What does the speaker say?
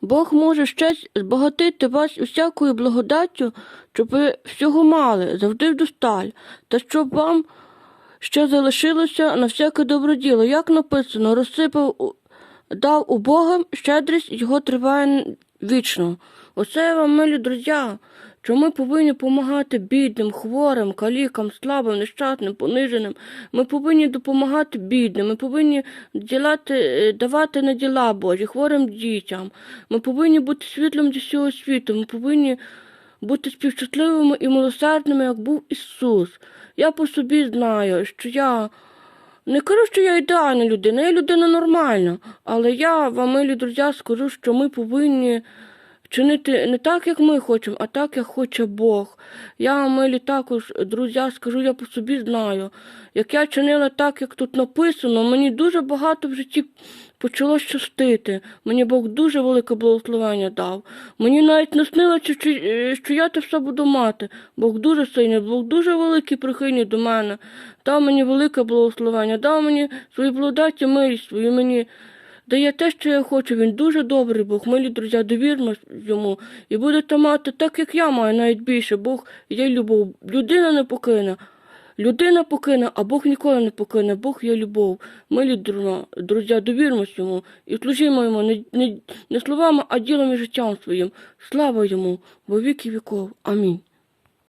Бог може ще збагатити вас усякою благодаттю, щоб ви всього мали, завжди вдосталь, та щоб вам ще залишилося на всяке добре діло. Як написано, розсипав, дав у Бога щедрість, його триває вічно. Оце вам, милі друзі, що ми повинні допомагати бідним, хворим, калікам, слабим, нещасним, пониженим. Ми повинні допомагати бідним, ми повинні ділати, е, давати на діла Божі, хворим дітям. Ми повинні бути світлом для всього світу. Ми повинні бути співчутливими і милосердними, як був Ісус. Я по собі знаю, що я не кажу, що я ідеальна людина, я людина нормальна, але я вам, милі друзі, скажу, що ми повинні чинити не так, як ми хочемо, а так, як хоче Бог. Я милі, також, друзі, скажу, я по собі знаю. Як я чинила так, як тут написано, мені дуже багато в житті почало щастити. Мені Бог дуже велике благословення дав. Мені навіть не снилося, що, е, що я те все буду мати. Бог дуже сильний, Бог дуже великий прихильний до мене. Дав мені велике благословення, дав мені свої благодаті, милість свою мені. Дає те, що я хочу. Він дуже добрий Бог. Милі друзі, довірмо йому. І будете мати так, як я маю, навіть більше. Бог є любов. Людина не покине. Людина покине, а Бог ніколи не покине. Бог є любов. Милі друзі, довірмось йому і служимо йому не, не, не словами, а ділом і життям своїм. Слава йому, во віки віков. Амінь.